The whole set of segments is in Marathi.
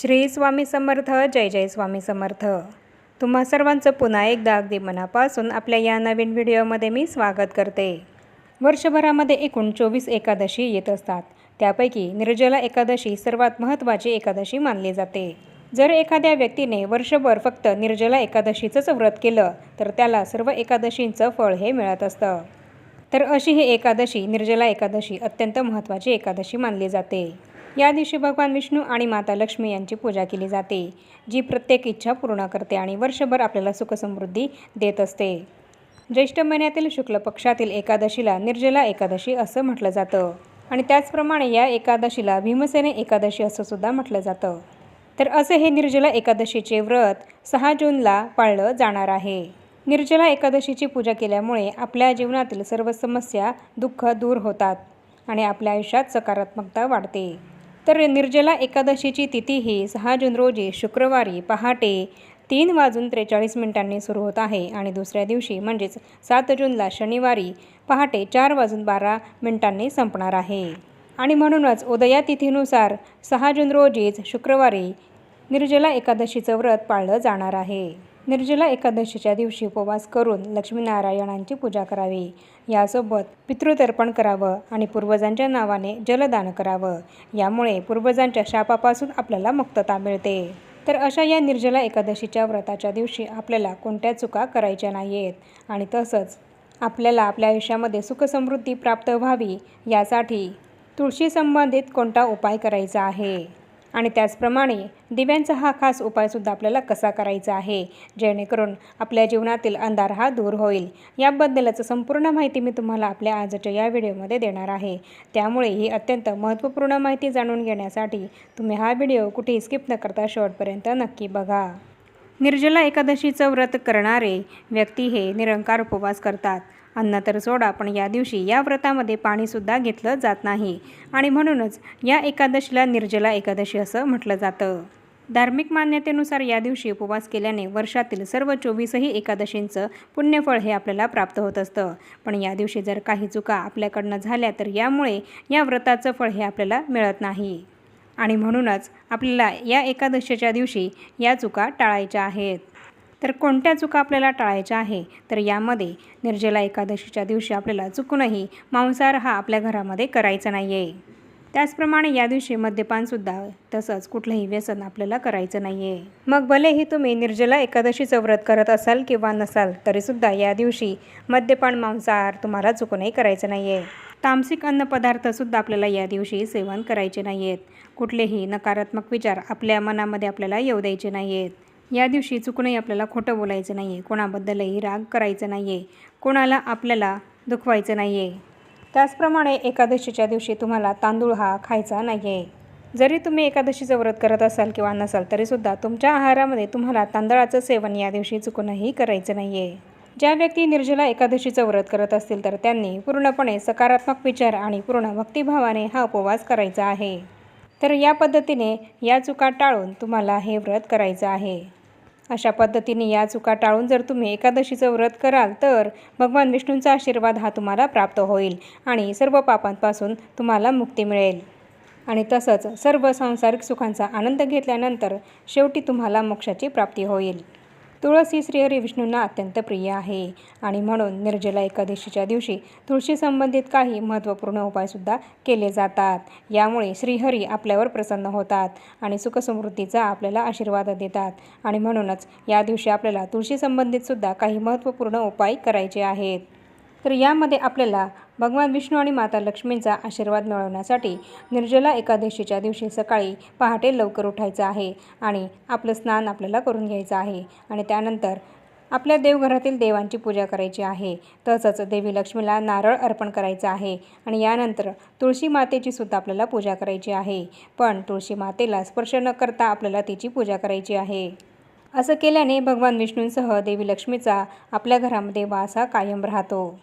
श्री स्वामी समर्थ जय जय स्वामी समर्थ. तुम्हा सर्वांचं पुन्हा एकदा अगदी मनापासून आपल्या या नवीन व्हिडिओमध्ये मी स्वागत करते. वर्षभरामध्ये एकूण चोवीस एकादशी येत असतात. त्यापैकी निर्जला एकादशी सर्वात महत्त्वाची एकादशी मानली जाते. जर एखाद्या व्यक्तीने वर्षभर फक्त निर्जला एकादशीचंच व्रत केलं तर त्याला सर्व एकादशींचं फळ हे मिळत असतं. तर अशी ही एकादशी निर्जला एकादशी अत्यंत महत्त्वाची एकादशी मानली जाते. या दिवशी भगवान विष्णू आणि माता लक्ष्मी यांची पूजा केली जाते जी प्रत्येक इच्छा पूर्ण करते आणि वर्षभर आपल्याला सुखसमृद्धी देत असते. ज्येष्ठ महिन्यातील शुक्ल पक्षातील एकादशीला निर्जला एकादशी असं म्हटलं जातं. आणि त्याचप्रमाणे या एकादशीला भीमसेने एकादशी असं सुद्धा म्हटलं जातं. तर असे हे निर्जला एकादशीचे व्रत सहा जूनला पाळलं जाणार आहे. निर्जला एकादशीची पूजा केल्यामुळे आपल्या जीवनातील सर्व समस्या दुःख दूर होतात आणि आपल्या आयुष्यात सकारात्मकता वाढते. तर निर्जला एकादशीची तिथी ही सहा जून रोजी शुक्रवारी पहाटे तीन वाजून त्रेचाळीस मिनिटांनी सुरू होत आहे आणि दुसऱ्या दिवशी म्हणजेच सात जूनला शनिवारी पहाटे चार वाजून बारा मिनिटांनी संपणार आहे. आणि म्हणूनच उदया तिथीनुसार सहा जून रोजीच शुक्रवारी निर्जला एकादशीचं व्रत पाळलं जाणार आहे. निर्जला एकादशीच्या दिवशी उपवास करून लक्ष्मीनारायणांची पूजा करावी. यासोबत पितृतर्पण करावं आणि पूर्वजांच्या नावाने जलदान करावं. यामुळे पूर्वजांच्या शापापासून आपल्याला मुक्तता मिळते. तर अशा या निर्जला एकादशीच्या व्रताच्या दिवशी आपल्याला कोणत्या चुका करायच्या नाही आहेत आणि तसंच आपल्याला आपल्या आयुष्यामध्ये सुखसमृद्धी प्राप्त व्हावी यासाठी तुळशी संबंधित कोणता उपाय करायचा आहे? आणि त्याचप्रमाणे दिव्यांचा हा खास उपायसुद्धा आपल्याला कसा करायचा आहे? जेणेकरून आपल्या जीवनातील अंधार हा दूर होईल. याबद्दलच संपूर्ण माहिती मी तुम्हाला आपल्या आजच्या या व्हिडिओमध्ये देणार आहे. त्यामुळे ही अत्यंत महत्त्वपूर्ण माहिती जाणून घेण्यासाठी तुम्ही हा व्हिडिओ कुठेही स्किप न करता शेवटपर्यंत नक्की बघा. निर्जला एकादशीचं व्रत करणारे व्यक्ती हे निरंकार उपवास करतात. अन्न तर सोडा पण या दिवशी या व्रतामध्ये पाणीसुद्धा घेतलं जात नाही. आणि म्हणूनच या एकादशीला निर्जला एकादशी असं म्हटलं जातं. धार्मिक मान्यतेनुसार या दिवशी उपवास केल्याने वर्षातील सर्व चोवीसही एकादशींचं पुण्यफळ हे आपल्याला प्राप्त होत असतं. पण या दिवशी जर काही चुका आपल्याकडनं झाल्या तर यामुळे या व्रताचं फळ हे आपल्याला मिळत नाही. आणि म्हणूनच आपल्याला या एकादशीच्या दिवशी या चुका टाळायच्या आहेत. तर कोणत्या चुका आपल्याला टाळायच्या आहे? तर यामध्ये निर्जला एकादशीच्या दिवशी आपल्याला चुकूनही मांसाहार हा आपल्या घरामध्ये करायचा नाही आहे त्याचप्रमाणे या दिवशी मद्यपानसुद्धा तसंच कुठलंही व्यसन आपल्याला करायचं नाही आहे मग भलेही तुम्ही निर्जला एकादशीचं व्रत करत असाल किंवा नसाल तरीसुद्धा या दिवशी मद्यपान मांसाहार तुम्हाला चुकूनही करायचं नाही आहे तामसिक अन्नपदार्थसुद्धा आपल्याला या दिवशी सेवन करायचे नाही आहेत कुठलेही नकारात्मक विचार आपल्या मनामध्ये आपल्याला येऊ द्यायचे नाही आहेत या दिवशी चुकूनही आपल्याला खोटं बोलायचं नाही आहे कोणाबद्दलही राग करायचं नाही आहे कोणाला आपल्याला दुखवायचं नाही आहे त्याचप्रमाणे एकादशीच्या दिवशी तुम्हाला तांदूळ हा खायचा नाही आहे जरी तुम्ही एकादशीचं व्रत करत असाल किंवा नसाल तरीसुद्धा तुमच्या आहारामध्ये तुम्हाला तांदळाचं सेवन या दिवशी चुकूनही करायचं नाही आहे ज्या व्यक्ती निर्जला एकादशीचं व्रत करत असतील तर त्यांनी पूर्णपणे सकारात्मक विचार आणि पूर्ण भक्तिभावाने हा उपवास करायचा आहे. तर या पद्धतीने या चुका टाळून तुम्हाला हे व्रत करायचं आहे. अशा पद्धतीने या चुका टाळून जर तुम्ही एकादशीचं व्रत कराल तर भगवान विष्णूंचा आशीर्वाद हा तुम्हाला प्राप्त होईल आणि सर्व पापांपासून तुम्हाला मुक्ती मिळेल. आणि तसंच सर्व सांसारिक सुखांचा आनंद घेतल्यानंतर शेवटी तुम्हाला मोक्षाची प्राप्ती होईल. तुळस श्रीहरी विष्णूंना अत्यंत प्रिय आहे. आणि म्हणून निर्जला एकादशीच्या दिवशी तुळशी संबंधित काही महत्त्वपूर्ण उपायसुद्धा केले जातात. यामुळे श्रीहरी आपल्यावर प्रसन्न होतात आणि सुखसमृद्धीचा आपल्याला आशीर्वाद देतात. आणि म्हणूनच या दिवशी आपल्याला तुळशी संबंधितसुद्धा काही महत्त्वपूर्ण उपाय करायचे आहेत. तर यामध्ये आपल्याला भगवान विष्णू आणि माता लक्ष्मींचा आशीर्वाद मिळवण्यासाठी निर्जला एकादशीच्या दिवशी सकाळी पहाटे लवकर उठायचं आहे आणि आपलं स्नान आपल्याला करून घ्यायचं आहे. आणि त्यानंतर आपल्या देवघरातील देवांची पूजा करायची आहे. तसंच देवी लक्ष्मीला नारळ अर्पण करायचं आहे आणि यानंतर तुळशी मातेची सुद्धा आपल्याला पूजा करायची आहे. पण तुळशी मातेला स्पर्श न करता आपल्याला तिची पूजा करायची आहे. असं केल्याने भगवान विष्णूंसह देवी लक्ष्मीचा आपल्या घरामध्ये वास हा कायम राहतो.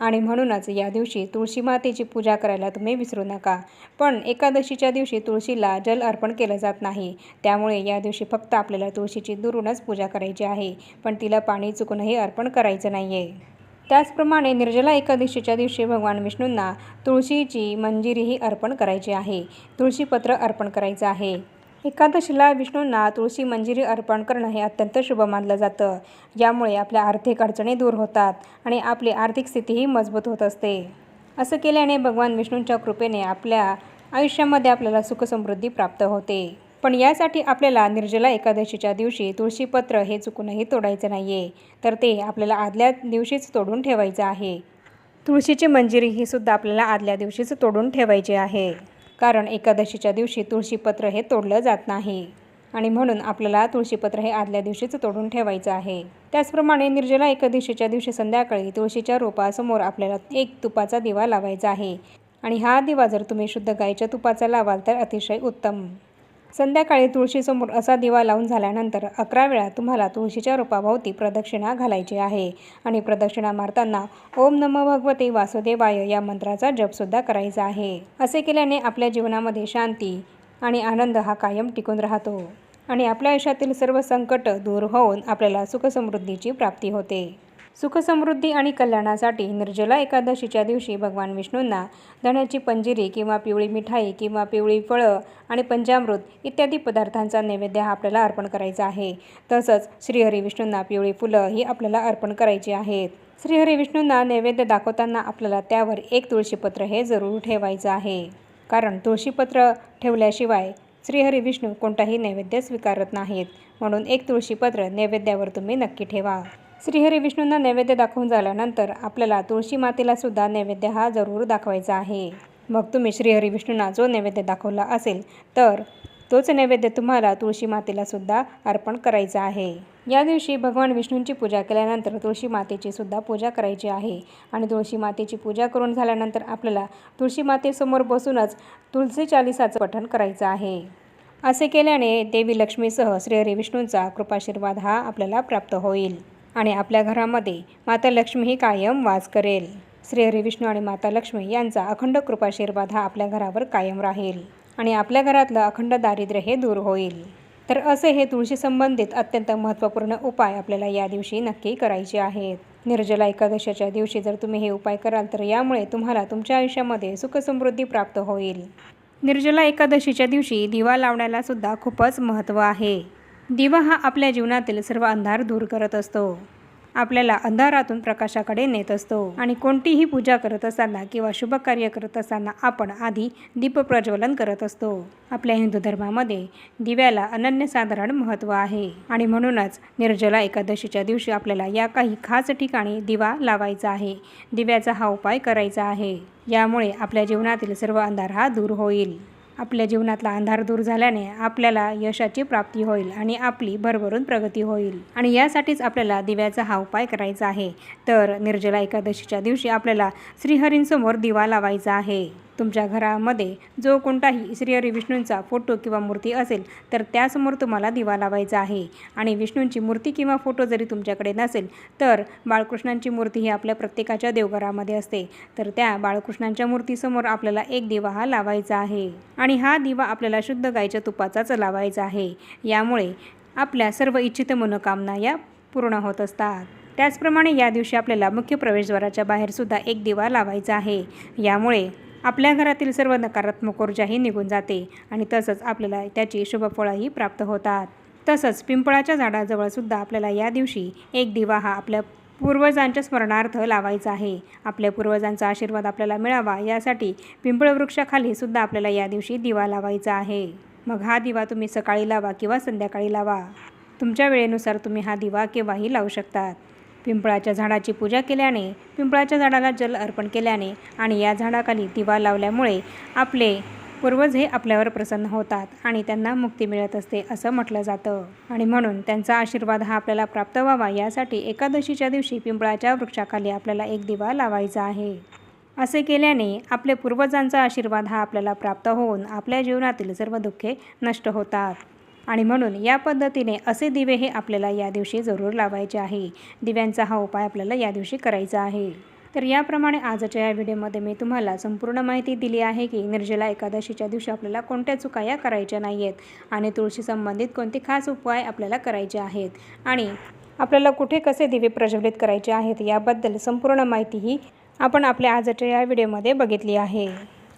आणि म्हणूनच या दिवशी तुळशी मातेची पूजा करायला तुम्ही विसरू नका. पण एकादशीच्या दिवशी तुळशीला जल अर्पण केलं जात नाही. त्यामुळे या दिवशी फक्त आपल्याला तुळशीची दुरूनच पूजा करायची आहे. पण तिला पाणी चुकूनही अर्पण करायचं नाही आहे त्याचप्रमाणे निर्जला एकादशीच्या दिवशी भगवान विष्णूंना तुळशीची मंजिरीही अर्पण करायची आहे. तुळशीपत्र अर्पण करायचं आहे. एकादशीला विष्णूंना तुळशी मंजिरी अर्पण करणं हे अत्यंत शुभ मानलं जातं. यामुळे आपल्या आर्थिक अडचणी दूर होतात आणि आपली आर्थिक स्थितीही मजबूत होत असते. असं केल्याने भगवान विष्णूंच्या कृपेने आपल्या आयुष्यामध्ये आपल्याला सुखसमृद्धी प्राप्त होते. पण यासाठी आपल्याला निर्जला एकादशीच्या दिवशी तुळशीपत्र हे चुकूनही तोडायचं नाही आहे तर ते आपल्याला आदल्या दिवशीच तोडून ठेवायचं आहे. तुळशीची मंजिरी ही सुद्धा आपल्याला आदल्या दिवशीच तोडून ठेवायची आहे. कारण एकादशीच्या दिवशी तुळशीपत्र हे तोडलं जात नाही. आणि म्हणून आपल्याला तुळशीपत्र हे आदल्या दिवशीच तोडून ठेवायचं आहे. त्याचप्रमाणे निर्जला एकादशीच्या दिवशी संध्याकाळी तुळशीच्या रोपासमोर आपल्याला एक तुपाचा दिवा लावायचा आहे. आणि हा दिवा जर तुम्ही शुद्ध गाईच्या तुपाचा लावाल तर अतिशय उत्तम. संध्याकाळी तुळशीसमोर असा दिवा लावून झाल्यानंतर अकरा वेळा तुम्हाला तुळशीच्या रोपाभोवती प्रदक्षिणा घालायची आहे. आणि प्रदक्षिणा मारताना ओम नम भगवते वासुदेवाय या मंत्राचा जपसुद्धा करायचा आहे. असे केल्याने आपल्या जीवनामध्ये शांती आणि आनंद हा कायम टिकून राहतो. आणि आपल्या आयुष्यातील सर्व संकट दूर होऊन आपल्याला सुखसमृद्धीची प्राप्ती होते. सुखसमृद्धी आणि कल्याणासाठी निर्जला एकादशीच्या दिवशी भगवान विष्णूंना धण्याची पंजिरी किंवा पिवळी मिठाई किंवा पिवळी फळं आणि पंचामृत इत्यादी पदार्थांचा नैवेद्य हा आपल्याला अर्पण करायचा आहे. तसंच श्रीहरी विष्णूंना पिवळी फुलं ही आपल्याला अर्पण करायची आहेत. श्रीहरी विष्णूंना नैवेद्य दाखवताना आपल्याला त्यावर एक तुळशीपत्र हे जरूर ठेवायचं आहे. कारण तुळशीपत्र ठेवल्याशिवाय श्रीहरी विष्णू कोणताही नैवेद्य स्वीकारत नाहीत. म्हणून एक तुळशीपत्र नैवेद्यावर तुम्ही नक्की ठेवा. श्रीहरी विष्णूंना नैवेद्य दाखवून झाल्यानंतर आपल्याला तुळशी मातेला सुद्धा नैवेद्य हा जरूर दाखवायचा आहे. मग तुम्ही श्रीहरी विष्णूंना जो नैवेद्य दाखवला असेल तर तोच नैवेद्य तुम्हाला तुळशी मातेला सुद्धा अर्पण करायचा आहे. या दिवशी भगवान विष्णूंची पूजा केल्यानंतर तुळशी मातेची सुद्धा पूजा करायची आहे. आणि तुळशी मातेची पूजा करून झाल्यानंतर आपल्याला तुळशी मातेसमोर बसूनच तुळशी चालिसाचं पठण करायचं आहे. असे केल्याने देवी लक्ष्मीसह श्रीहरी विष्णूंचा कृपाशीर्वाद हा आपल्याला प्राप्त होईल. आणि आपल्या घरामध्ये माता लक्ष्मी ही कायम वास करेल. श्री विष्णू आणि माता लक्ष्मी यांचा अखंड कृपाशीर्वाद हा आपल्या घरावर कायम राहील आणि आपल्या घरातलं अखंड दारिद्र्य हे दूर होईल. तर असे हे तुळशी संबंधित अत्यंत महत्त्वपूर्ण उपाय आपल्याला या दिवशी नक्की करायचे आहेत. निर्जला एकादशीच्या दिवशी जर तुम्ही हे उपाय कराल तर यामुळे तुम्हाला तुमच्या आयुष्यामध्ये सुखसमृद्धी प्राप्त होईल. निर्जला एकादशीच्या दिवशी दिवा लावण्याला सुद्धा खूपच महत्त्व आहे. दिवा हा आपल्या जीवनातील सर्व अंधार दूर करत असतो. आपल्याला अंधारातून प्रकाशाकडे नेत असतो. आणि कोणतीही पूजा करत असताना किंवा शुभ कार्य करत असताना आपण आधी दीप प्रज्वलन करत असतो. आपल्या हिंदू धर्मामध्ये दिव्याला अनन्यसाधारण महत्त्व आहे. आणि म्हणूनच निर्जला एकादशीच्या दिवशी आपल्याला या काही खास ठिकाणी दिवा लावायचा आहे. दिव्याचा हा उपाय करायचा आहे. यामुळे आपल्या जीवनातील सर्व अंधार हा दूर होईल. आपल्या जीवनातला अंधार दूर झाल्याने आपल्याला यशाची प्राप्ती होईल आणि आपली भरभरून प्रगती होईल. आणि यासाठीच आपल्याला दिव्याचा हा उपाय करायचा आहे. तर निर्जला एकादशीच्या दिवशी आपल्याला श्रीहरींसमोर दिवा लावायचा आहे. तुमच्या घरामध्ये जो कोणताही श्रीहरी विष्णूंचा फोटो किंवा मूर्ती असेल तर त्यासमोर तुम्हाला दिवा लावायचा आहे. आणि विष्णूंची मूर्ती किंवा फोटो जरी तुमच्याकडे नसेल तर बाळकृष्णांची मूर्ती ही आपल्या प्रत्येकाच्या देवघरामध्ये असते. तर त्या बाळकृष्णांच्या मूर्तीसमोर आपल्याला एक दिवा हा लावायचा आहे. आणि हा दिवा आपल्याला शुद्ध गायच्या तुपाचाच लावायचा आहे. यामुळे आपल्या सर्व इच्छित मनोकामना या पूर्ण होत असतात. त्याचप्रमाणे या दिवशी आपल्याला मुख्य प्रवेशद्वाराच्या बाहेरसुद्धा एक दिवा लावायचा आहे. यामुळे आपल्या घरातील सर्व नकारात्मक ऊर्जाही निघून जाते आणि तसंच आपल्याला त्याची शुभफळंही प्राप्त होतात. तसंच पिंपळाच्या झाडाजवळसुद्धा आपल्याला या दिवशी एक दिवा हा आपल्या पूर्वजांच्या स्मरणार्थ लावायचा आहे. आपल्या पूर्वजांचा आशीर्वाद आपल्याला मिळावा यासाठी पिंपळ वृक्षाखाली सुद्धा आपल्याला या दिवशी दिवा लावायचा आहे. मग हा दिवा तुम्ही सकाळी लावा किंवा संध्याकाळी लावा. तुमच्या वेळेनुसार तुम्ही हा दिवा केव्हाही लावू शकतात. पिंपळाच्या झाडाची पूजा केल्याने पिंपळाच्या झाडाला जल अर्पण केल्याने आणि या झाडाखाली दिवा लावल्यामुळे आपले पूर्वज हे आपल्यावर प्रसन्न होतात आणि त्यांना मुक्ती मिळत असते असं म्हटलं जातं. आणि म्हणून त्यांचा आशीर्वाद हा आपल्याला प्राप्त व्हावा यासाठी एकादशीच्या दिवशी पिंपळाच्या वृक्षाखाली आपल्याला एक दिवा लावायचा आहे. असे केल्याने आपले पूर्वजांचा आशीर्वाद हा आपल्याला प्राप्त होऊन आपल्या जीवनातील सर्व दुःखे नष्ट होतात. आणि म्हणून या पद्धतीने असे दिवे हे आपल्याला या दिवशी जरूर लावायचे आहे. दिव्यांचा हा उपाय आपल्याला या दिवशी करायचा आहे. तर याप्रमाणे आजच्या या व्हिडिओमध्ये मी तुम्हाला संपूर्ण माहिती दिली आहे की निर्जला एकादशीच्या दिवशी आपल्याला कोणत्या चुका या करायच्या नाही आहेत आणि तुळशी संबंधित कोणते खास उपाय आपल्याला करायचे आहेत आणि आपल्याला कुठे कसे दिवे प्रज्वलित करायचे आहेत याबद्दल संपूर्ण माहिती ही आपण आपल्या आजच्या या व्हिडिओमध्ये बघितली आहे.